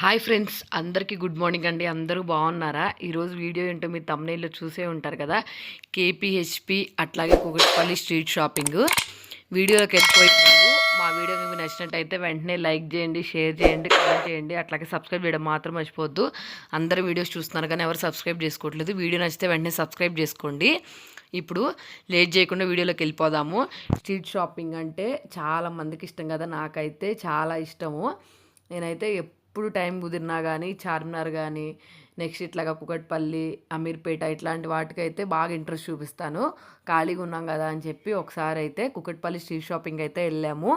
Hi friends అందరికీ good morning అండి. అందరూ బాగున్నారా? ఈరోజు వీడియో ఏంటో మీరు తమ్నైల్లో చూసే ఉంటారు కదా. కేపీహెచ్పి అట్లాగే కుకట్పల్లి స్ట్రీట్ షాపింగ్. వీడియోలోకి వెళ్ళిపోయి మా వీడియో మీకు నచ్చినట్టయితే వెంటనే లైక్ చేయండి షేర్ చేయండి కామెంట్ చేయండి. అట్లాగే సబ్స్క్రైబ్ చేయడం మాత్రం మర్చిపోవద్దు. అందరూ వీడియోస్ చూస్తున్నారు కానీ ఎవరు సబ్స్క్రైబ్ చేసుకోవట్లేదు. వీడియో నచ్చితే వెంటనే సబ్స్క్రైబ్ చేసుకోండి. ఇప్పుడు లేట్ చేయకుండా వీడియోలోకి వెళ్ళిపోదాము. స్ట్రీట్ షాపింగ్ అంటే చాలా మందికి ఇష్టం కదా. నాకైతే చాలా ఇష్టము. నేనైతే ఎప్పుడు టైం కుదిరినా కానీ చార్మినార్ కానీ నెక్స్ట్ ఇట్లాగా కుకట్పల్లి అమీర్పేట ఇట్లాంటి వాటికైతే బాగా ఇంట్రెస్ట్ చూపిస్తాను. ఖాళీగా ఉన్నాం కదా అని చెప్పి ఒకసారి అయితే కుకట్పల్లి స్ట్రీట్ షాపింగ్ అయితే వెళ్ళాము.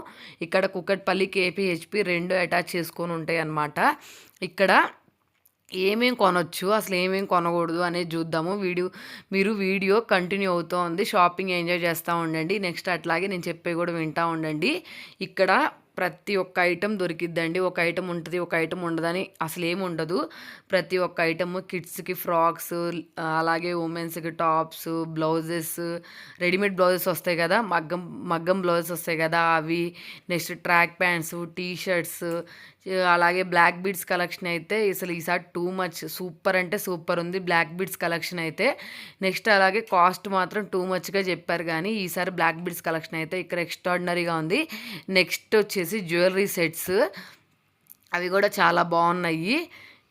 ఇక్కడ కుకట్పల్లి కేపీహెచ్పి రెండు అటాచ్ చేసుకొని ఉంటాయి అన్నమాట. ఇక్కడ ఏమేం కొనొచ్చు అసలు ఏమేం కొనకూడదు అనేది చూద్దాము. వీడియో మీరు వీడియో కంటిన్యూ అవుతూ ఉంది షాపింగ్ ఎంజాయ్ చేస్తూ ఉండండి. నెక్స్ట్ అట్లాగే నేను చెప్పే కూడా వింటూ ఉండండి. ఇక్కడ ప్రతి ఒక్క ఐటెం దొరికిద్దండి. ఒక ఐటెం ఉంటుంది ఒక ఐటెం ఉండదని అసలు ఏమి ఉండదు. ప్రతి ఒక్క ఐటెము కిడ్స్కి ఫ్రాక్స్ అలాగే ఉమెన్స్కి టాప్స్ బ్లౌజెస్ రెడీమేడ్ బ్లౌజెస్ వస్తాయి కదా మగ్గం మగ్గం బ్లౌజెస్ వస్తాయి కదా అవి next track pants T shirts అలాగే బ్లాక్ బీడ్స్ కలెక్షన్ అయితే అసలు ఈసారి టూ మచ్ సూపర్ అంటే సూపర్ ఉంది. బ్లాక్ బీడ్స్ కలెక్షన్ అయితే నెక్స్ట్ అలాగే కాస్ట్ మాత్రం టూ మచ్గా చెప్పారు కానీ ఈసారి బ్లాక్ బీడ్స్ కలెక్షన్ అయితే ఇక్కడ ఎక్స్ట్రాడినరీగా ఉంది. నెక్స్ట్ వచ్చేసి జ్యువెలరీ సెట్స్ అవి కూడా చాలా బాగున్నాయి.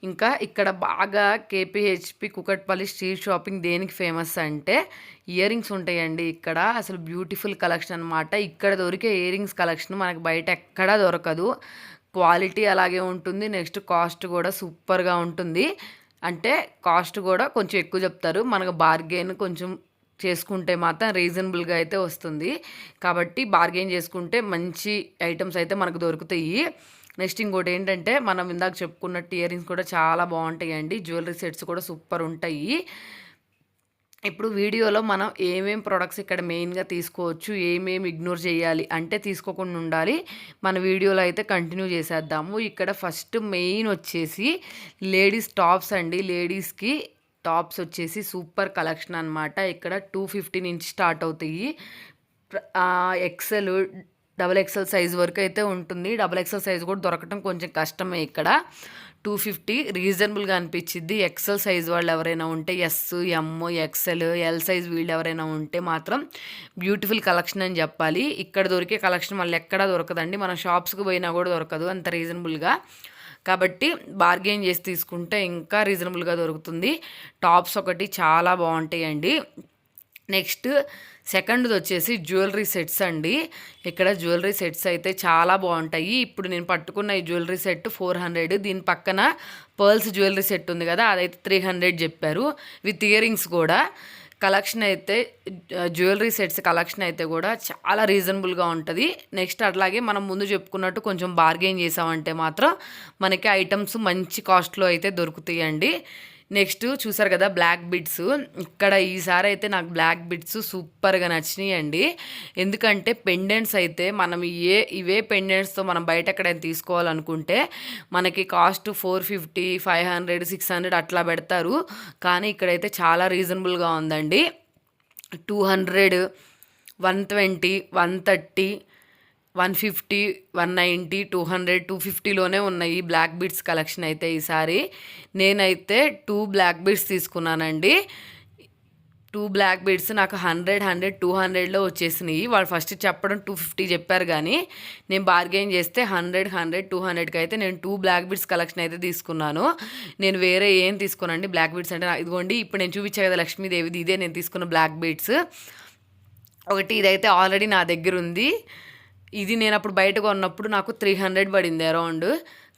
ఇంకా ఇక్కడ బాగా కేపీహెచ్పి కుకట్పల్లి స్ట్రీట్ షాపింగ్ దేనికి ఫేమస్ అంటే ఇయర్ రింగ్స్ ఉంటాయండి ఇక్కడ. అసలు బ్యూటిఫుల్ కలెక్షన్ అనమాట ఇక్కడ దొరికే ఇయర్ రింగ్స్ కలెక్షన్ మనకు బయట ఎక్కడా దొరకదు. క్వాలిటీ అలాగే ఉంటుంది నెక్స్ట్ కాస్ట్ కూడా సూపర్గా ఉంటుంది. అంటే కాస్ట్ కూడా కొంచెం ఎక్కువ చెప్తారు. మనకు బార్గెన్ కొంచెం చేసుకుంటే మాత్రం రీజనబుల్గా అయితే వస్తుంది. కాబట్టి బార్గెన్ చేసుకుంటే మంచి ఐటమ్స్ అయితే మనకు దొరుకుతాయి. నెక్స్ట్ ఇంకోటి ఏంటంటే మనం ఇందాక చెప్పుకున్నట్టు ఇయర్ రింగ్స్ కూడా చాలా బాగుంటాయండి. జ్యువెలరీ సెట్స్ కూడా సూపర్ ఉంటాయి. ఇప్పుడు వీడియోలో మనం ఏమేం ప్రొడక్ట్స్ ఇక్కడ మెయిన్గా తీసుకోవచ్చు ఏమేమి ఇగ్నోర్ చేయాలి అంటే తీసుకోకుండా ఉండాలి. మన వీడియోలో అయితే కంటిన్యూ చేసేద్దాము. ఇక్కడ ఫస్ట్ మెయిన్ వచ్చేసి లేడీస్ టాప్స్ అండి. లేడీస్కి టాప్స్ వచ్చేసి సూపర్ కలెక్షన్ అనమాట ఇక్కడ టూ ఫిఫ్టీ నుంచి స్టార్ట్ అవుతాయి. ఎక్సెల్ డబల్ ఎక్సెల్ సైజ్ వరకు అయితే ఉంటుంది. డబల్ ఎక్సెల్ సైజ్ కూడా దొరకటం కొంచెం కష్టమే ఇక్కడ. టూ ఫిఫ్టీ రీజనబుల్గా అనిపించింది ఎక్సెల్ సైజ్ వాళ్ళు ఎవరైనా ఉంటే S M XL L size వీళ్ళు ఎవరైనా ఉంటే మాత్రం బ్యూటిఫుల్ కలెక్షన్ అని చెప్పాలి. ఇక్కడ దొరికే కలెక్షన్ మళ్ళీ ఎక్కడా దొరకదండి. మన షాప్స్కి పోయినా కూడా దొరకదు. అంత రీజనబుల్గా. కాబట్టి బార్గెయిన్ చేసి తీసుకుంటే ఇంకా రీజనబుల్గా దొరుకుతుంది. టాప్స్ ఒకటి చాలా బాగుంటాయండి. నెక్స్ట్ సెకండ్ది వచ్చేసి జ్యువెలరీ సెట్స్ అండి. ఇక్కడ జ్యువెలరీ సెట్స్ అయితే చాలా బాగుంటాయి. ఇప్పుడు నేను పట్టుకున్న ఈ జ్యువెలరీ సెట్ ఫోర్ హండ్రెడ్ దీని పక్కన పర్ల్స్ జ్యువెలరీ సెట్ ఉంది కదా అదైతే త్రీ హండ్రెడ్ చెప్పారు. విత్ ఇయరింగ్స్ కూడా. కలెక్షన్ అయితే జ్యువెలరీ సెట్స్ కలెక్షన్ అయితే కూడా చాలా రీజనబుల్గా ఉంటుంది. నెక్స్ట్ అట్లాగే మనం ముందు చెప్పుకున్నట్టు కొంచెం బార్గెయిన్ చేసామంటే మాత్రం మనకి ఐటమ్స్ మంచి కాస్ట్లో అయితే దొరుకుతాయండి. నెక్స్ట్ చూసారు కదా బ్లాక్ బిడ్స్ ఇక్కడ ఈసారి అయితే నాకు బ్లాక్ బిడ్స్ సూపర్గా నచ్చినాయి అండి ఎందుకంటే పెండెంట్స్ అయితే మనం ఏ ఇవే పెండెంట్స్తో మనం బయట ఎక్కడైనా తీసుకోవాలనుకుంటే మనకి cost four fifty five hundred six hundred అట్లా పెడతారు. కానీ ఇక్కడైతే చాలా రీజనబుల్గా ఉందండి. Two hundred one twenty one thirty one fifty one ninety two hundred two ఫిఫ్టీలోనే ఉన్నాయి బ్లాక్ బీడ్స్ కలెక్షన్ అయితే ఈసారి. నేనైతే టూ బ్లాక్ బీడ్స్ తీసుకున్నానండి. టూ బ్లాక్ బీడ్స్ నాకు హండ్రెడ్ హండ్రెడ్ టూ హండ్రెడ్లో వచ్చేసినాయి. వాళ్ళు ఫస్ట్ చెప్పడం టూ ఫిఫ్టీ చెప్పారు కానీ నేను బార్గెయిన్ చేస్తే హండ్రెడ్ హండ్రెడ్ టూ హండ్రెడ్కి అయితే నేను టూ బ్లాక్ బీడ్స్ కలెక్షన్ అయితే తీసుకున్నాను. నేను వేరే ఏం తీసుకున్నాండి బ్లాక్ బీడ్స్ అంటే ఇదిగోండి ఇప్పుడు నేను చూపించే కదా లక్ష్మీదేవిది ఇదే నేను తీసుకున్న బ్లాక్ బీడ్స్. ఒకటి ఇదైతే ఆల్రెడీ నా దగ్గర ఉంది. ఇది నేను అప్పుడు బయట కొన్నప్పుడు నాకు త్రీ హండ్రెడ్ పడింది అరౌండ్.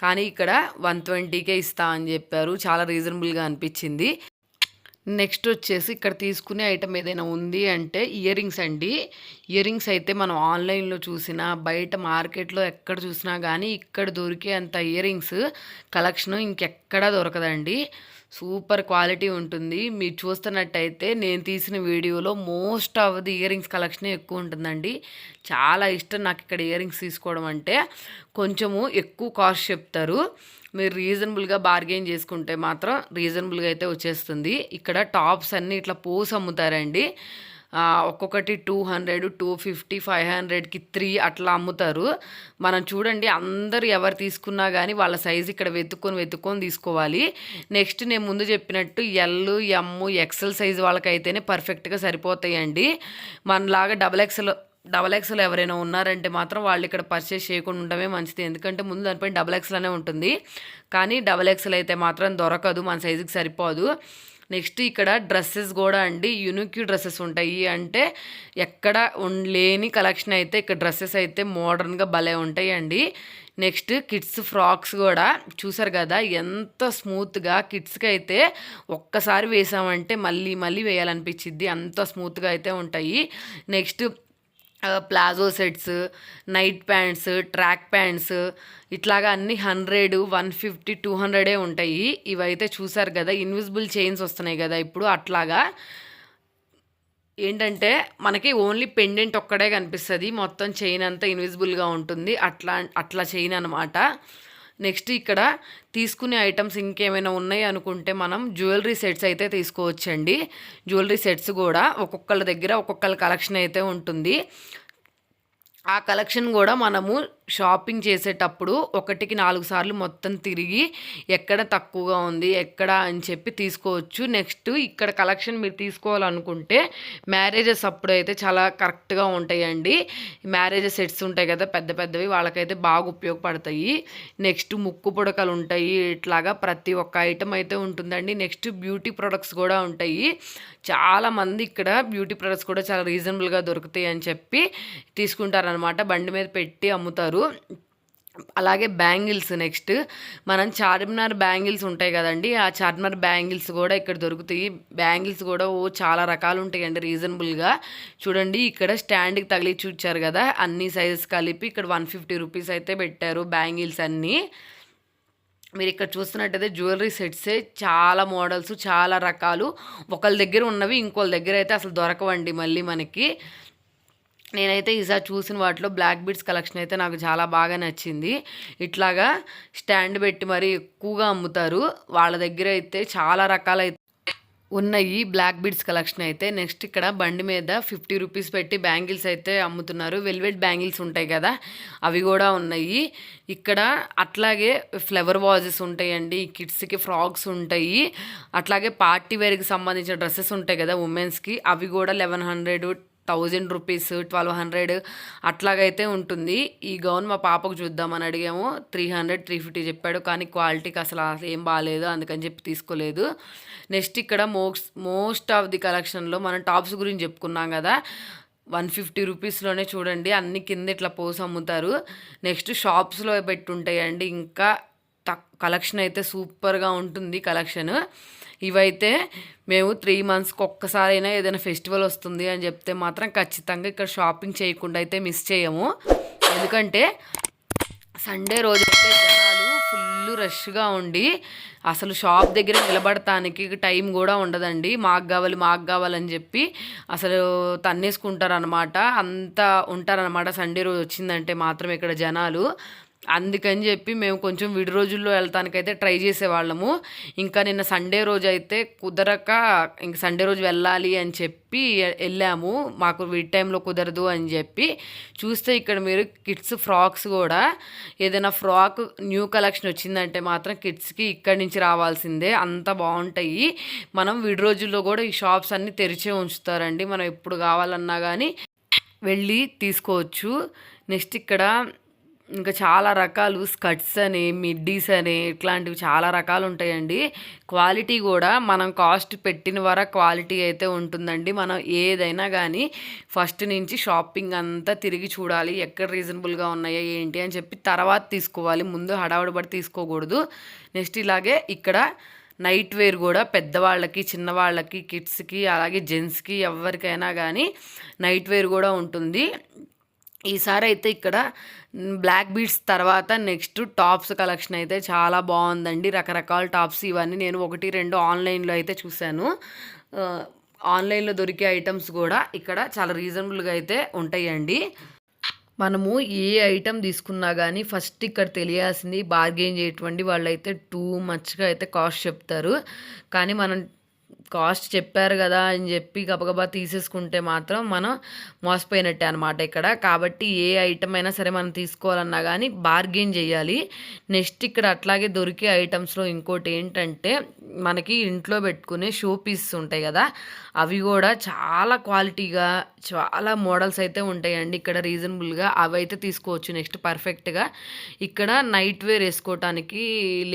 కానీ ఇక్కడ వన్ ట్వంటీకే ఇస్తా అని చెప్పారు. చాలా రీజనబుల్గా అనిపించింది. నెక్స్ట్ వచ్చేసి ఇక్కడ తీసుకునే ఐటమ్ ఏదైనా ఉంది అంటే ఇయర్ రింగ్స్ అండి. ఇయర్ రింగ్స్ అయితే మనం ఆన్లైన్లో చూసినా బయట మార్కెట్లో ఎక్కడ చూసినా కానీ ఇక్కడ దొరికే అంత ఇయర్ రింగ్స్ కలెక్షన్ ఇంకెక్కడా దొరకదండి. సూపర్ క్వాలిటీ ఉంటుంది. మీరు చూస్తున్నట్టయితే నేను తీసిన వీడియోలో most of the ear rings collection ఎక్కువ ఉంటుందండి. చాలా ఇష్టం నాకు ఇక్కడ ఇయర్ రింగ్స్ తీసుకోవడం అంటే. కొంచెము ఎక్కువ కాస్ట్ చెప్తారు. మీరు రీజనబుల్గా బార్గెయిన్ చేసుకుంటే మాత్రం రీజనబుల్గా అయితే వచ్చేస్తుంది. ఇక్కడ టాప్స్ అన్నీ ఇట్లా పోసి అమ్ముతారండి. ఒక్కొక్కటి two hundred two fifty five హండ్రెడ్కి త్రీ అట్లా అమ్ముతారు. మనం చూడండి అందరు ఎవరు తీసుకున్నా కానీ వాళ్ళ సైజు ఇక్కడ వెతుక్కొని వెతుక్కొని తీసుకోవాలి. నెక్స్ట్ నేను ముందు చెప్పినట్టు ఎల్ ఎమ్ ఎక్సెల్ సైజ్ వాళ్ళకైతేనే పర్ఫెక్ట్గా సరిపోతాయండి. మనలాగా డబల్ ఎక్సెల్ డబల్ ఎక్స్ఎల్ ఎవరైనా ఉన్నారంటే మాత్రం వాళ్ళు ఇక్కడ పర్చేస్ చేయకుండా ఉండడమే మంచిది. ఎందుకంటే ముందు దానిపైన డబల్ ఎక్స్ఎల్ అనే ఉంటుంది. కానీ డబల్ ఎక్స్ఎల్ అయితే మాత్రం దొరకదు మన సైజుకి సరిపోదు. నెక్స్ట్ ఇక్కడ డ్రెస్సెస్ కూడా అండి యునిక్యూ డ్రెస్సెస్ ఉంటాయి. అంటే ఎక్కడ లేని కలెక్షన్ అయితే ఇక్కడ డ్రెస్సెస్ అయితే మోడర్న్గా భలే ఉంటాయి అండి నెక్స్ట్ కిడ్స్ ఫ్రాక్స్ కూడా చూసారు కదా ఎంత స్మూత్గా కిడ్స్కి అయితే ఒక్కసారి వేసామంటే మళ్ళీ మళ్ళీ వేయాలనిపించిద్ది. అంత స్మూత్గా అయితే ఉంటాయి. Next palazzo sets night pants track pants ఇట్లాగా అన్ని హండ్రెడ్ వన్ ఫిఫ్టీ టూ హండ్రెడే ఉంటాయి. ఇవైతే చూసారు కదా ఇన్విజిబుల్ చైన్స్ వస్తున్నాయి కదా ఇప్పుడు అట్లాగా. ఏంటంటే మనకి ఓన్లీ పెండెంట్ ఒక్కడే కనిపిస్తుంది. మొత్తం చైన్ అంతా ఇన్విజిబుల్గా ఉంటుంది. అట్లా అట్లా చైన్ అనమాట నెక్స్ట్ ఇక్కడ తీసుకునే ఐటమ్స్ ఇంకేమైనా ఉన్నాయి అనుకుంటే మనం జ్యువెలరీ సెట్స్ అయితే తీసుకోవచ్చండి. జ్యువెలరీ సెట్స్ కూడా ఒక్కొక్కళ్ళ దగ్గర ఒక్కొక్కళ్ళ కలెక్షన్ అయితే ఉంటుంది. ఆ కలెక్షన్ కూడా మనము షాపింగ్ చేసేటప్పుడు ఒకటికి నాలుగు సార్లు మొత్తం తిరిగి ఎక్కడ తక్కువగా ఉంది ఎక్కడ అని చెప్పి తీసుకోవచ్చు. నెక్స్ట్ ఇక్కడ కలెక్షన్ మీరు తీసుకోవాలనుకుంటే మ్యారేజెస్ అప్పుడు అయితే చాలా కరెక్ట్గా ఉంటాయండి. మ్యారేజెస్ సెట్స్ ఉంటాయి కదా పెద్ద పెద్దవి వాళ్ళకైతే బాగా ఉపయోగపడతాయి. నెక్స్ట్ ముక్కు పుడకలు ఉంటాయి ఇట్లాగా ప్రతి ఒక్క ఐటమ్ అయితే ఉంటుందండి. నెక్స్ట్ బ్యూటీ ప్రొడక్ట్స్ కూడా ఉంటాయి. చాలా మంది ఇక్కడ బ్యూటీ ప్రొడక్ట్స్ కూడా చాలా రీజనబుల్గా దొరుకుతాయి అని చెప్పి తీసుకుంటారనమాట బండి మీద పెట్టి అమ్ముతారు. అలాగే బ్యాంగిల్స్ నెక్స్ట్. మనం చార్మినార్ బ్యాంగిల్స్ ఉంటాయి కదండి ఆ చార్మినార్ బ్యాంగిల్స్ కూడా ఇక్కడ దొరుకుతాయి. బ్యాంగిల్స్ కూడా ఓ చాలా రకాలు ఉంటాయండి రీజనబుల్గా. చూడండి ఇక్కడ స్టాండ్కి తగిలి చూచారు కదా అన్ని సైజెస్ కలిపి ఇక్కడ వన్ ఫిఫ్టీ రూపీస్ అయితే పెట్టారు బ్యాంగిల్స్ అన్నీ. మీరు ఇక్కడ చూస్తున్నట్టయితే జ్యువెలరీ సెట్సే చాలా మోడల్స్ చాలా రకాలు. ఒకళ్ళ దగ్గర ఉన్నవి ఇంకోళ్ళ దగ్గర అయితే అసలు దొరకవండి మళ్ళీ మనకి. నేనైతే ఈసారి చూసిన వాటిలో బ్లాక్ బీడ్స్ కలెక్షన్ అయితే నాకు చాలా బాగా నచ్చింది. ఇట్లాగా స్టాండ్ పెట్టి మరీ ఎక్కువగా అమ్ముతారు. వాళ్ళ దగ్గర అయితే చాలా రకాలైతే ఉన్నాయి బ్లాక్ బీడ్స్ కలెక్షన్ అయితే. నెక్స్ట్ ఇక్కడ బండి మీద ఫిఫ్టీ రూపీస్ పెట్టి బ్యాంగిల్స్ అయితే అమ్ముతున్నారు. వెల్వెట్ బ్యాంగిల్స్ ఉంటాయి కదా అవి కూడా ఉన్నాయి. ఇక్కడ అట్లాగే ఫ్లవర్ వాజెస్ ఉంటాయండి కిడ్స్కి ఫ్రాక్స్ ఉంటాయి. అట్లాగే పార్టీ వేర్కి సంబంధించిన డ్రెస్సెస్ ఉంటాయి కదా ఉమెన్స్కి అవి కూడా eleven hundred thousand rupees twelve hundred అట్లాగైతే ఉంటుంది. ఈ గౌన్ మా పాపకు చూద్దామని అడిగాము. త్రీ హండ్రెడ్ త్రీ ఫిఫ్టీ చెప్పాడు. కానీ క్వాలిటీకి అసలు ఏం బాగాలేదు అందుకని చెప్పి తీసుకోలేదు. నెక్స్ట్ ఇక్కడ మోక్స్ మోస్ట్ ఆఫ్ ది కలెక్షన్లో మనం టాప్స్ గురించి చెప్పుకున్నాం కదా. వన్ ఫిఫ్టీ రూపీస్లోనే చూడండి. అన్ని కింద ఇట్లా పోసి అమ్ముతారు. నెక్స్ట్ షాప్స్లో పెట్టుంటాయండి. ఇంకా తక్ కలెక్షన్ అయితే సూపర్గా ఉంటుంది కలెక్షన్. ఇవైతే మేము త్రీ మంత్స్కి ఒక్కసారైనా ఏదైనా ఫెస్టివల్ వస్తుంది అని చెప్తే మాత్రం ఖచ్చితంగా ఇక్కడ షాపింగ్ చేయకుండా అయితే మిస్ చేయము. ఎందుకంటే సండే రోజు అయితే జనాలు ఫుల్ రష్గా ఉండి అసలు షాప్ దగ్గర నిలబడటానికి టైం కూడా ఉండదండి. మాకు కావాలి మాకు కావాలని చెప్పి అసలు తన్నేసుకుంటారు అనమాట అంతా ఉంటారనమాట సండే రోజు వచ్చిందంటే మాత్రం ఇక్కడ జనాలు. అందుకని చెప్పి మేము కొంచెం విడి రోజుల్లో వెళ్తానికైతే ట్రై చేసేవాళ్ళము. ఇంకా నిన్న సండే రోజు అయితే కుదరక ఇంక సండే రోజు వెళ్ళాలి అని చెప్పి వెళ్ళాము. మాకు విడి టైంలో కుదరదు అని చెప్పి. చూస్తే ఇక్కడ మీరు కిడ్స్ ఫ్రాక్స్ కూడా ఏదైనా ఫ్రాక్ న్యూ కలెక్షన్ వచ్చిందంటే మాత్రం కిడ్స్కి ఇక్కడి నుంచి రావాల్సిందే. అంత బాగుంటాయి. మనం విడి రోజుల్లో కూడా ఈ షాప్స్ అన్నీ తెరిచే ఉంచుతారండి. మనం ఎప్పుడు కావాలన్నా కానీ వెళ్ళి తీసుకోవచ్చు. నెక్స్ట్ ఇక్కడ ఇంకా చాలా రకాలు స్కర్ట్స్ అని మిడ్డీస్ అని ఇట్లాంటివి చాలా రకాలు ఉంటాయండి. క్వాలిటీ కూడా మనం కాస్ట్ పెట్టిన వర క్వాలిటీ అయితే ఉంటుందండి. మనం ఏదైనా కానీ ఫస్ట్ నుంచి షాపింగ్ అంతా తిరిగి చూడాలి. ఎక్కడ రీజనబుల్గా ఉన్నాయో ఏంటి అని చెప్పి తర్వాత తీసుకోవాలి. ముందు హడావుడి పడి తీసుకోకూడదు. నెక్స్ట్ ఇలాగే ఇక్కడ నైట్ వేర్ కూడా పెద్దవాళ్ళకి చిన్నవాళ్ళకి కిడ్స్కి అలాగే జెంట్స్కి ఎవరికైనా కానీ నైట్ వేర్ కూడా ఉంటుంది. ఈసారి అయితే ఇక్కడ బ్లాక్ బీడ్స్ తర్వాత నెక్స్ట్ టాప్స్ కలెక్షన్ అయితే చాలా బాగుందండి. రకరకాల టాప్స్ ఇవన్నీ నేను ఒకటి రెండు ఆన్లైన్లో అయితే చూశాను. ఆన్లైన్లో దొరికే ఐటమ్స్ కూడా ఇక్కడ చాలా రీజనబుల్గా అయితే ఉంటాయండి. మనము ఏ ఐటెం తీసుకున్నా కానీ ఫస్ట్ ఇక్కడ తెలియాల్సింది బార్గెయిన్ చేయటువంటి వాళ్ళైతే టూ మచ్గా అయితే కాస్ట్ చెప్తారు. కానీ మనం కాస్ట్ చెప్పారు కదా అని చెప్పి గబగబా తీసేసుకుంటే మాత్రం మనం మోసపోయినట్టే అనమాట ఇక్కడ. కాబట్టి ఏ ఐటమ్ అయినా సరే మనం తీసుకోవాలన్నా కానీ బార్గెన్ చేయాలి. నెక్స్ట్ ఇక్కడ అట్లాగే దొరికే ఐటమ్స్లో ఇంకోటి ఏంటంటే మనకి ఇంట్లో పెట్టుకునే షో పీస్ ఉంటాయి కదా. అవి కూడా చాలా క్వాలిటీగా చాలా మోడల్స్ అయితే ఉంటాయండి. ఇక్కడ రీజనబుల్గా అవి అయితే తీసుకోవచ్చు నెక్స్ట్ పర్ఫెక్ట్గా ఇక్కడ నైట్ వేర్ వేసుకోవటానికి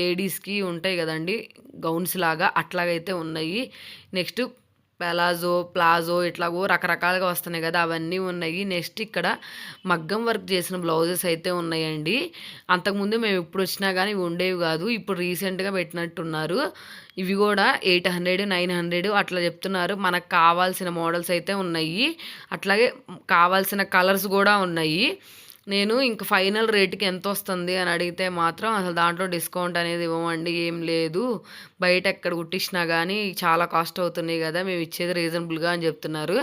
లేడీస్కి ఉంటాయి కదండి. గౌన్స్ లాగా అట్లాగైతే ఉన్నాయి. నెక్స్ట్ పెలాజో ప్లాజో ఇట్లాగో రకరకాలుగా వస్తున్నాయి కదా అవన్నీ ఉన్నాయి. నెక్స్ట్ ఇక్కడ మగ్గం వర్క్ చేసిన బ్లౌజెస్ అయితే ఉన్నాయండి. అంతకుముందు మేము ఇప్పుడు వచ్చినా కానీ ఇవి ఉండేవి కాదు ఇప్పుడు రీసెంట్గా పెట్టినట్టున్నారు. ఇవి కూడా ఎయిట్ హండ్రెడ్ నైన్ హండ్రెడ్ అట్లా చెప్తున్నారు. మనకు కావాల్సిన మోడల్స్ అయితే ఉన్నాయి. అట్లాగే కావాల్సిన కలర్స్ కూడా ఉన్నాయి. నేను ఇంక ఫైనల్ రేట్కి ఎంత వస్తుంది అని అడిగితే మాత్రం అసలు దాంట్లో డిస్కౌంట్ అనేది ఇవ్వమండి ఏం లేదు. బయట ఎక్కడ కుట్టించినా కానీ చాలా కాస్ట్ అవుతున్నాయి కదా మేము ఇచ్చేది రీజనబుల్గా అని చెప్తున్నారు.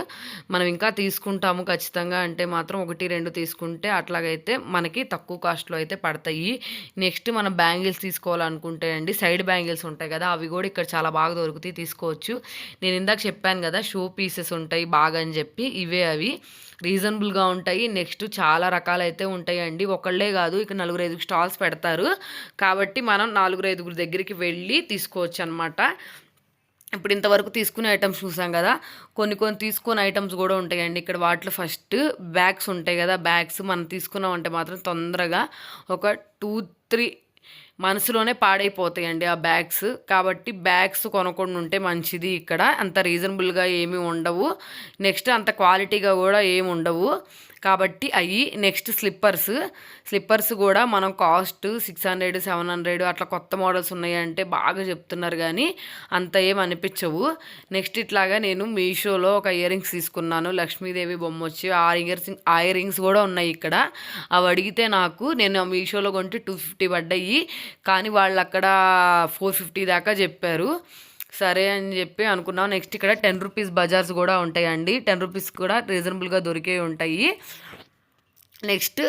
మనం ఇంకా తీసుకుంటాము ఖచ్చితంగా అంటే మాత్రం ఒకటి రెండు తీసుకుంటే అట్లాగైతే మనకి తక్కువ కాస్ట్లో అయితే పడతాయి. నెక్స్ట్ మనం బ్యాంగిల్స్ తీసుకోవాలనుకుంటే అండి సైడ్ బ్యాంగిల్స్ ఉంటాయి కదా అవి కూడా ఇక్కడ చాలా బాగా దొరుకుతాయి తీసుకోవచ్చు. నేను ఇందాక చెప్పాను కదా షో పీసెస్ ఉంటాయి బాగా అని చెప్పి ఇవే అవి. రీజనబుల్గా ఉంటాయి. నెక్స్ట్ చాలా రకాలైతే ఉంటాయండి. ఒకళ్ళే కాదు ఇక నలుగురు ఐదుగురు స్టాల్స్ పెడతారు. కాబట్టి మనం నాలుగురు ఐదుగురు దగ్గరికి వెళ్ళి తీసుకోవచ్చు. అనమాట ఇప్పుడు ఇంతవరకు తీసుకునే ఐటమ్స్ చూసాం కదా కొన్ని కొన్ని తీసుకునే ఐటమ్స్ కూడా ఉంటాయండి. ఇక్కడ వాటిలో ఫస్ట్ బ్యాగ్స్ ఉంటాయి కదా బ్యాగ్స్ మనం తీసుకున్నామంటే మాత్రం తొందరగా ఒక టూ త్రీ మనసులోనే పాడైపోతాయండి ఆ బ్యాగ్స్. కాబట్టి బ్యాగ్స్ కొనకుండా ఉంటే మంచిది ఇక్కడ. అంత రీజనబుల్గా ఏమీ ఉండవు. నెక్స్ట్ అంత క్వాలిటీగా కూడా ఏమి ఉండవు. కాబట్టి అవి నెక్స్ట్ స్లిప్పర్స్. స్లిప్పర్స్ కూడా మనం cost six hundred seven hundred అట్లా కొత్త మోడల్స్ ఉన్నాయంటే బాగా చెప్తున్నారు కానీ అంత ఏం అనిపించవు. నెక్స్ట్ ఇట్లాగా నేను మీషోలో ఒక ఇయర్ రింగ్స్ తీసుకున్నాను. లక్ష్మీదేవి బొమ్మ వచ్చి ఆ ఇయర్ ఆ ఇయర్ రింగ్స్ కూడా ఉన్నాయి ఇక్కడ. అవి అడిగితే నాకు నేను మీషోలో కొంటే టూ ఫిఫ్టీ పడ్డాయి. కానీ వాళ్ళు అక్కడ ఫోర్ ఫిఫ్టీ దాకా చెప్పారు. సరే అని చెప్పి అనుకున్నాం. నెక్స్ట్ ఇక్కడ టెన్ రూపీస్ బజార్స్ కూడా ఉంటాయండి. టెన్ రూపీస్ కూడా రీజనబుల్గా దొరికే ఉంటాయి. నెక్స్ట్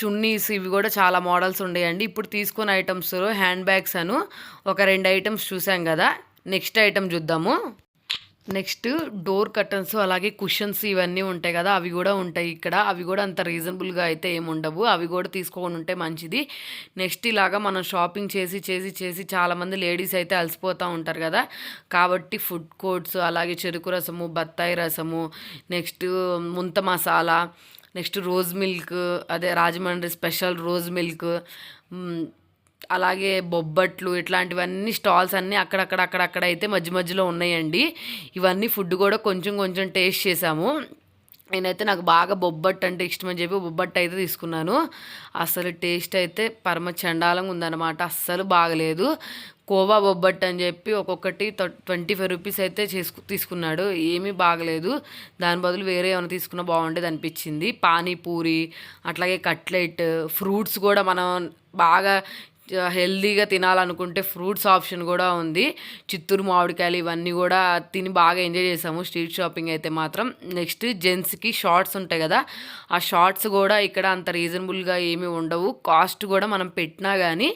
చున్నీస్ ఇవి కూడా చాలా మోడల్స్ ఉండేయండి. ఇప్పుడు తీసుకున్న ఐటమ్స్ హ్యాండ్ బ్యాగ్స్ అను ఒక రెండు ఐటమ్స్ చూసాం కదా. నెక్స్ట్ ఐటమ్ చూద్దాము. నెక్స్ట్ డోర్ కర్టన్స్ అలాగే కుషన్స్ ఇవన్నీ ఉంటాయి కదా అవి కూడా ఉంటాయి ఇక్కడ. అవి కూడా అంత రీజనబుల్గా అయితే ఏమి ఉండవు. అవి కూడా తీసుకోకుండా ఉంటే మంచిది. నెక్స్ట్ ఇలాగా మనం షాపింగ్ చేసి చేసి చేసి చాలామంది లేడీస్ అయితే అలసిపోతూ ఉంటారు కదా. కాబట్టి ఫుడ్ కోర్ట్స్ అలాగే చెరుకు రసము బత్తాయి రసము నెక్స్ట్ ముంత మసాలా నెక్స్ట్ రోజ్ మిల్క్ అదే రాజమండ్రి స్పెషల్ రోజ్ మిల్క్ అలాగే బొబ్బట్లు ఇట్లాంటివన్నీ స్టాల్స్ అన్నీ అక్కడక్కడ అక్కడక్కడ అయితే మధ్య మధ్యలో ఉన్నాయండి. ఇవన్నీ ఫుడ్ కూడా కొంచెం కొంచెం టేస్ట్ చేసాము నేనైతే నాకు బాగా బొబ్బట్టు అంటే ఇష్టం అని చెప్పి బొబ్బట్టు అయితే తీసుకున్నాను. అసలు టేస్ట్ అయితే పరమ చండాలంగా ఉందన్నమాట. అస్సలు బాగలేదు. కోవా బొబ్బట్టు అని చెప్పి ఒక్కొక్కటి ట్వంటీ ఫైవ్ రూపీస్ అయితే చేసుకు తీసుకున్నాడు. ఏమీ బాగలేదు. దాని బదులు వేరే ఏమైనా తీసుకున్నా బాగుండేది అనిపించింది. పానీపూరి అట్లాగే కట్లెట్ ఫ్రూట్స్ కూడా మనం బాగా హెల్దీగా తినాలనుకుంటే ఫ్రూట్స్ ఆప్షన్ కూడా ఉంది. చిత్తూరు మామిడికాయలు ఇవన్నీ కూడా తిని బాగా ఎంజాయ్ చేసాము. స్ట్రీట్ షాపింగ్ అయితే మాత్రం. నెక్స్ట్ జెంట్స్కి షార్ట్స్ ఉంటాయి కదా ఆ షార్ట్స్ కూడా ఇక్కడ అంత రీజనబుల్గా ఏమీ ఉండవు. కాస్ట్ కూడా మనం పెట్టినా కానీ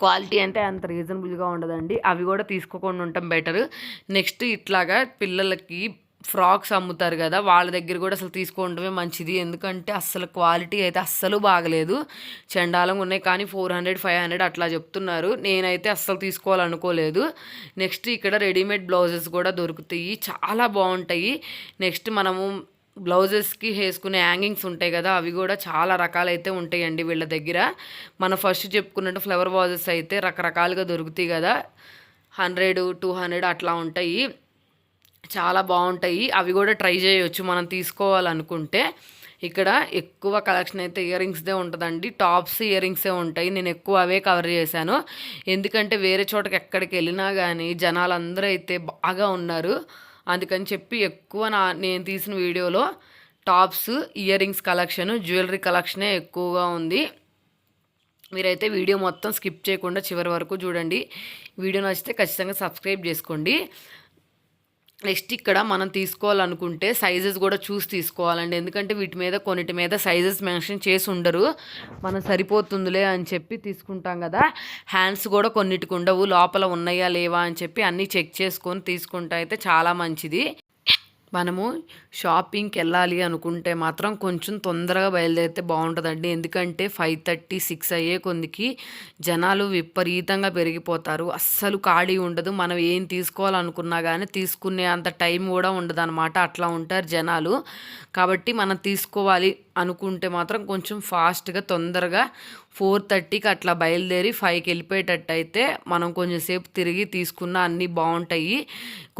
క్వాలిటీ అంటే అంత రీజనబుల్గా ఉండదండి. అవి కూడా తీసుకోకుండా ఉండటం బెటర్. నెక్స్ట్ ఇట్లాగా పిల్లలకి ఫ్రాక్స్ అమ్ముతారు కదా వాళ్ళ దగ్గర కూడా అసలు తీసుకోవడమే మంచిది. ఎందుకంటే అస్సలు క్వాలిటీ అయితే అస్సలు బాగలేదు. చండాలంగా ఉన్నాయి కానీ ఫోర్ హండ్రెడ్ ఫైవ్ హండ్రెడ్ అట్లా చెప్తున్నారు. నేనైతే అస్సలు తీసుకోవాలనుకోలేదు. నెక్స్ట్ ఇక్కడ రెడీమేడ్ బ్లౌజెస్ కూడా దొరుకుతాయి. చాలా బాగుంటాయి. నెక్స్ట్ మనము బ్లౌజెస్కి వేసుకునే హ్యాంగింగ్స్ ఉంటాయి కదా అవి కూడా చాలా రకాలైతే ఉంటాయండి వీళ్ళ దగ్గర. మనం ఫస్ట్ చెప్పుకున్నట్టు ఫ్లవర్ వాజెస్ అయితే రకరకాలుగా దొరుకుతాయి కదా. హండ్రెడ్ టూ హండ్రెడ్ అట్లా ఉంటాయి. చాలా బాగుంటాయి. అవి కూడా ట్రై చేయొచ్చు. మనం తీసుకోవాలనుకుంటే ఇక్కడ ఎక్కువ కలెక్షన్ అయితే ఇయర్ రింగ్స్దే ఉంటుందండి. టాప్స్ ఇయర్ రింగ్సే ఉంటాయి. నేను ఎక్కువ అవే కవర్ చేశాను. ఎందుకంటే వేరే చోటకి ఎక్కడికి వెళ్ళినా కానీ జనాలు అందరూ అయితే బాగా ఉన్నారు. అందుకని చెప్పి ఎక్కువ నా నేను తీసిన వీడియోలో tops ear rings collection jewellery కలెక్షనే ఎక్కువగా ఉంది. మీరైతే వీడియో మొత్తం స్కిప్ చేయకుండా చివరి వరకు చూడండి. వీడియో నచ్చితే ఖచ్చితంగా సబ్స్క్రైబ్ చేసుకోండి. నెక్స్ట్ ఇక్కడ మనం తీసుకోవాలనుకుంటే సైజెస్ కూడా చూసి తీసుకోవాలండి. ఎందుకంటే వీటి మీద కొన్నిటి మీద సైజెస్ మెన్షన్ చేసి ఉండరు. మనం సరిపోతుందిలే అని చెప్పి తీసుకుంటాం కదా. హ్యాండ్స్ కూడా కొన్నిటికి ఉండవు. లోపల ఉన్నాయా లేవా అని చెప్పి అన్నీ చెక్ చేసుకొని తీసుకుంటా అయితే చాలా మంచిది. మనము షాపింగ్కి వెళ్ళాలి అనుకుంటే మాత్రం కొంచెం తొందరగా బయలుదేరితే బాగుంటుందండి. ఎందుకంటే ఫైవ్ థర్టీ సిక్స్ అయ్యే కొందికి జనాలు విపరీతంగా పెరిగిపోతారు. అస్సలు ఖాళీ ఉండదు. మనం ఏం తీసుకోవాలనుకున్నా కానీ తీసుకునే అంత టైం కూడా ఉండదు అనమాట అట్లా ఉంటారు జనాలు. కాబట్టి మనం తీసుకోవాలి అనుకుంటే మాత్రం కొంచెం ఫాస్ట్గా తొందరగా ఫోర్ థర్టీకి అట్లా బయలుదేరి ఫైవ్కి వెళ్ళిపోయేటట్టు అయితే మనం కొంచెం సేపు తిరిగి తీసుకున్న అన్నీ బాగుంటాయి.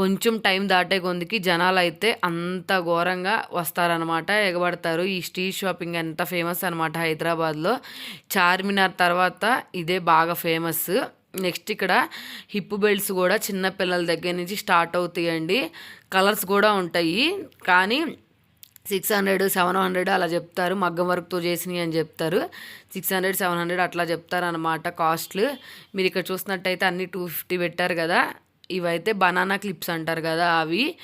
కొంచెం టైం దాటే కొందికి జనాలు అయితే అంత ఘోరంగా వస్తారనమాట ఎగబడతారు. ఈ స్ట్రీట్ షాపింగ్ ఎంత ఫేమస్ అనమాట హైదరాబాద్లో. చార్మినార్ తర్వాత ఇదే బాగా ఫేమస్. నెక్స్ట్ ఇక్కడ హిప్ బెల్ట్స్ కూడా చిన్న పిల్లల దగ్గర నుంచి స్టార్ట్ అవుతాయండి. కలర్స్ కూడా ఉంటాయి. కానీ సిక్స్ హండ్రెడ్ సెవెన్ హండ్రెడ్ అలా చెప్తారు. మగ్గం వర్క్తో చేసినవి అని చెప్తారు. సిక్స్ హండ్రెడ్ సెవెన్ హండ్రెడ్ అట్లా చెప్తారు అనమాట కాస్ట్లు. మీరు ఇక్కడ చూసినట్టయితే అన్నీ టూ ఫిఫ్టీ పెట్టారు కదా. ఇవైతే బనానా క్లిప్స్ అంటారు కదా అవి.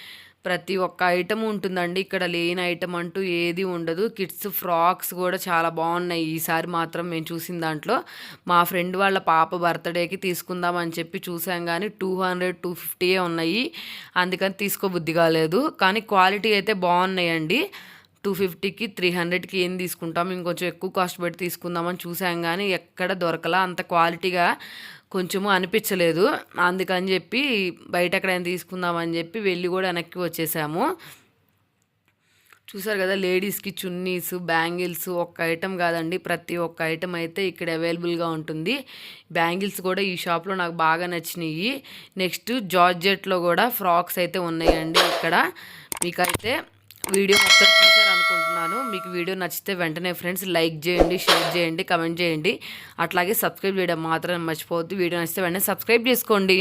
ప్రతి ఒక్క ఐటమ్ ఉంటుందండి. ఇక్కడ లేని ఐటమ్ అంటూ ఏది ఉండదు. కిడ్స్ ఫ్రాక్స్ కూడా చాలా బాగున్నాయి. ఈసారి మాత్రం మేము చూసిన దాంట్లో మా ఫ్రెండ్ వాళ్ళ పాప బర్త్డేకి తీసుకుందామని చెప్పి చూసాం. కానీ టూ హండ్రెడ్ టూ ఫిఫ్టీయే ఉన్నాయి. అందుకని తీసుకోబుద్ధి కాలేదు. కానీ క్వాలిటీ అయితే బాగున్నాయండి. టూ ఫిఫ్టీకి త్రీ హండ్రెడ్కి ఏం తీసుకుంటాం? ఇంకొంచెం ఎక్కువ కాస్ట్ పెట్టి తీసుకుందామని చూసాం. కానీ ఎక్కడ దొరకలా అంత క్వాలిటీగా కొంచెము అనిపించలేదు. అందుకని చెప్పి బయట ఎక్కడైనా తీసుకుందామని చెప్పి వెళ్ళి కూడా వెనక్కి వచ్చేసాము. చూసారు కదా లేడీస్కి చున్నీస్ బ్యాంగిల్స్ ఒక్క ఐటెం కాదండి. ప్రతి ఒక్క ఐటెం అయితే ఇక్కడ అవైలబుల్గా ఉంటుంది. బ్యాంగిల్స్ కూడా ఈ షాప్లో నాకు బాగా నచ్చినాయి నెక్స్ట్ జార్జెట్లో కూడా ఫ్రాక్స్ అయితే ఉన్నాయండి ఇక్కడ. మీకైతే వీడియో మొత్తం అనుకుంటున్నాను మీకు వీడియో నచ్చితే వెంటనే ఫ్రెండ్స్ లైక్ చేయండి షేర్ చేయండి కమెంట్ చేయండి. అట్లాగే సబ్స్క్రైబ్ చేయడం మాత్రం మర్చిపోవద్దు. వీడియో నచ్చితే వెంటనే సబ్స్క్రైబ్ చేసుకోండి.